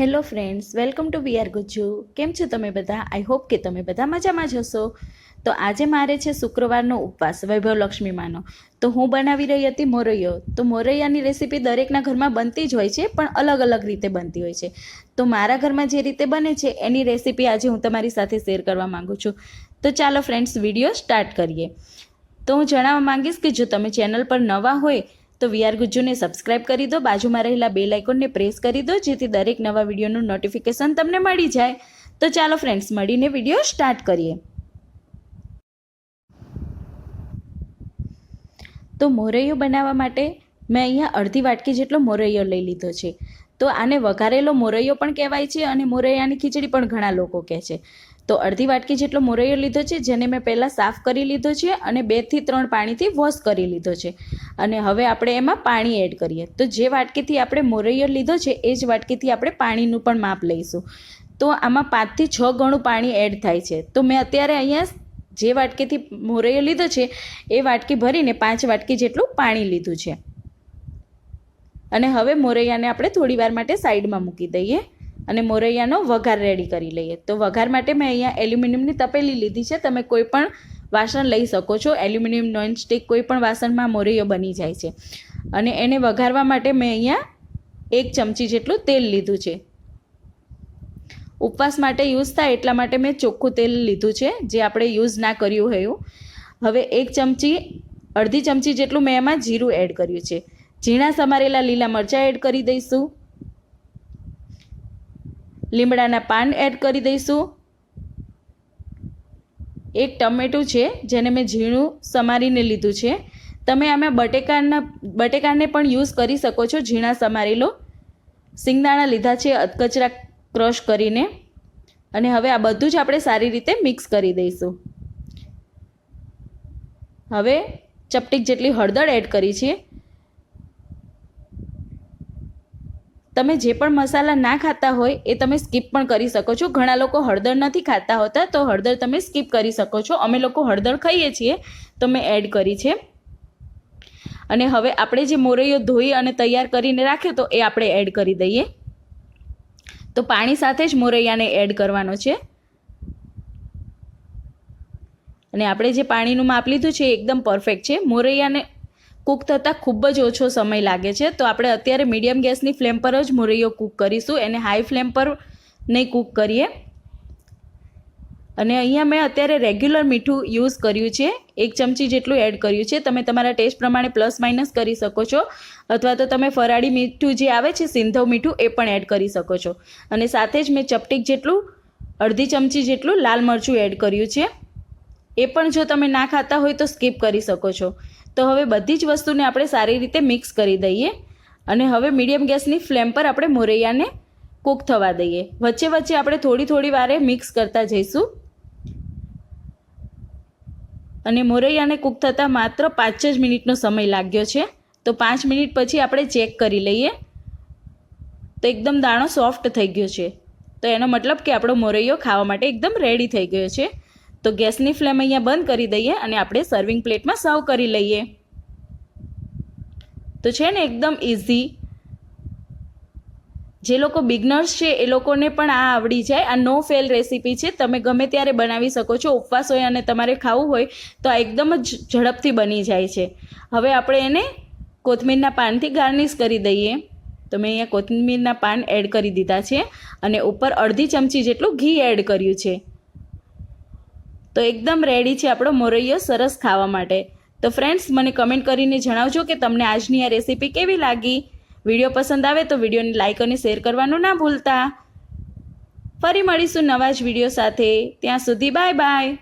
Hello friends welcome to we are Gujju કેમ છો તમે બધા? આઈ હોપ કે તમે બધા મજામાં જ હશો. તો આજે મારે છે શુક્રવારનો ઉપવાસ, વૈભવ લક્ષ્મીમાંનો. તો હું બનાવી રહી હતી મોરૈયો. તો મોરૈયાની રેસીપી દરેકના ઘરમાં બનતી જ હોય છે, પણ અલગ અલગ રીતે બનતી હોય છે. તો મારા ઘરમાં જે રીતે બને છે, એની રેસીપી આજે હું તમારી સાથે શેર કરવા માગું છું. તો ચાલો ફ્રેન્ડ્સ વીડિયો સ્ટાર્ટ કરીએ. તો હું જણાવવા માંગીશ કે જો તમે ચેનલ પર નવા હોય તો વીઆર ગુજ્જુને સબસ્ક્રાઇબ કરી દો, બાજુમાં રહેલા બે લાઇકોનને પ્રેસ કરી દો, જેથી દરેક નવા વિડીયોનું નોટિફિકેશન તમને મળી જાય. તો ચાલો ફ્રેન્ડ્સ મળીને વીડિયો સ્ટાર્ટ કરીએ. તો મોરૈયો બનાવવા માટે મેં અહીંયા અડધી વાટકી જેટલો મોરૈયો લઈ લીધો છે. તો આને વઘારેલો મોરૈયો પણ કહેવાય છે અને મોરૈયાની ખીચડી પણ ઘણા લોકો કહે છે. તો અડધી વાટકી જેટલો મોરૈયો લીધો છે, જેને મેં પહેલાં સાફ કરી લીધો છે અને બેથી ત્રણ પાણીથી વોશ કરી લીધો છે. અને હવે આપણે એમાં પાણી એડ કરીએ. તો જે વાટકીથી આપણે મોરૈયો લીધો છે, એ જ વાટકીથી આપણે પાણીનું પણ માપ લઈશું. તો આમાં પાંચથી છ ગણું પાણી એડ થાય છે. તો મેં અત્યારે અહીંયા જે વાટકીથી મોરૈયો લીધો છે, એ વાટકી ભરીને પાંચ વાટકી જેટલું પાણી લીધું છે. અને હવે મોરૈયાને આપણે થોડી વાર માટે સાઈડમાં મૂકી દઈએ અને મોરૈયાનો વઘાર રેડી કરી લઈએ. તો વઘાર માટે મેં અહીંયા એલ્યુમિનિયમની તપેલી લીધી છે. તમે કોઈ પણ વાસણ લઈ શકો છો. એલ્યુમિનિયમ નોનસ્ટિક કોઈ પણ વાસણમાં મોરૈયો બની જાય છે. અને એને વઘારવા માટે મેં અહીંયા એક ચમચી જેટલું તેલ લીધું છે. ઉપવાસ માટે યુઝ થાય એટલા માટે મેં ચોખ્ખું તેલ લીધું છે, જે આપણે યુઝ ના કર્યું હોય હવે એક ચમચી, અડધી ચમચી જેટલું મેં એમાં જીરું એડ કર્યું છે. ઝીણા સમારેલા લીલા મરચાં એડ કરી દઈશું. લીમડાના પાન એડ કરી દઈશું. એક ટમેટું છે, જેને મેં ઝીણું સમારીને લીધું છે. તમે આમાં બટેકાના, બટેકાને પણ યુઝ કરી શકો છો, ઝીણા સમારેલો. સિંગદાણા લીધા છે, અધકચરા ક્રશ કરીને. અને હવે આ બધું જ આપણે સારી રીતે મિક્સ કરી દઈશું. હવે ચપટીક જેટલી હળદર એડ કરી છે. તમે જે પણ મસાલા ના ખાતા હોય એ તમે સ્કીપ પણ કરી શકો છો. ઘણા લોકો હળદર નથી ખાતા હોતા, તો હળદર તમે સ્કીપ કરી શકો છો. અમે લોકો હળદર ખાઈએ છીએ, તો મેં એડ કરી છે. અને હવે આપણે જે મોરૈયો ધોઈ અને તૈયાર કરીને રાખ્યો તો એ આપણે એડ કરી દઈએ. તો પાણી સાથે જ મોરૈયાને એડ કરવાનો છે. અને આપણે જે પાણીનું માપ લીધું છે એકદમ પરફેક્ટ છે. મોરૈયાને કૂક થતાં ખૂબ જ ઓછો સમય લાગે છે. તો આપણે અત્યારે મીડિયમ ગેસની ફ્લેમ પર જ મુરૈયો કૂક કરીશું. એને હાઈ ફ્લેમ પર નહીં કૂક કરીએ. અને અહીંયા મેં અત્યારે રેગ્યુલર મીઠું યુઝ કર્યું છે. એક ચમચી જેટલું એડ કર્યું છે. તમે તમારા ટેસ્ટ પ્રમાણે પ્લસ માઇનસ કરી શકો છો. અથવા તો તમે ફરાળી મીઠું જે આવે છે, સિંધવ મીઠું, એ પણ એડ કરી શકો છો. અને સાથે જ મેં ચપટીક જેટલું, અડધી ચમચી જેટલું લાલ મરચું એડ કર્યું છે. એ પણ જો તમે ના ખાતા હોય તો સ્કીપ કરી શકો છો. તો હવે બધી જ વસ્તુને આપણે સારી રીતે મિક્સ કરી દઈએ અને હવે મીડિયમ ગેસની ફ્લેમ પર આપણે મોરૈયાને કૂક થવા દઈએ. વચ્ચે વચ્ચે આપણે થોડી થોડી વારે મિક્સ કરતા જઈશું. અને મોરૈયાને કૂક થતાં માત્ર પાંચ જ મિનિટનો સમય લાગ્યો છે. તો પાંચ મિનિટ પછી આપણે ચેક કરી લઈએ. તો એકદમ દાણો સોફ્ટ થઈ ગયો છે. તો એનો મતલબ કે આપણો મોરૈયો ખાવા માટે એકદમ રેડી થઈ ગયો છે. તો ગેસની ફ્લેમ અહીંયા બંધ કરી દઈએ અને આપણે સર્વિંગ પ્લેટમાં સર્વ કરી લઈએ. તો છે ને એકદમ ઇઝી જે લોકો બિગનર્સ છે, એ લોકોને પણ આ આવડી જાય. આ નો ફેલ રેસીપી છે. તમે ગમે ત્યારે બનાવી શકો છો, ઉપવાસ હોય અને તમારે ખાવું હોય, તો આ એકદમ જ ઝડપથી બની જાય છે. હવે આપણે એને કોથમીરના પાનથી ગાર્નિશ કરી દઈએ. તો મેં અહીંયા કોથમીરના પાન એડ કરી દીધા છે અને ઉપર અડધી ચમચી જેટલું ઘી એડ કર્યું છે. તો એકદમ રેડી છે આપણો મોરૈયો સરસ ખાવા માટે. તો ફ્રેન્ડ્સ મને કમેન્ટ કરીને જણાવજો કે તમને આજની આ રેસીપી કેવી લાગી. વીડિયો પસંદ આવે તો વિડીયોને લાઇક અને શેર કરવાનું ના ભૂલતા. ફરી મળીશું નવા જ વીડિયો સાથે. ત્યાં સુધી બાય બાય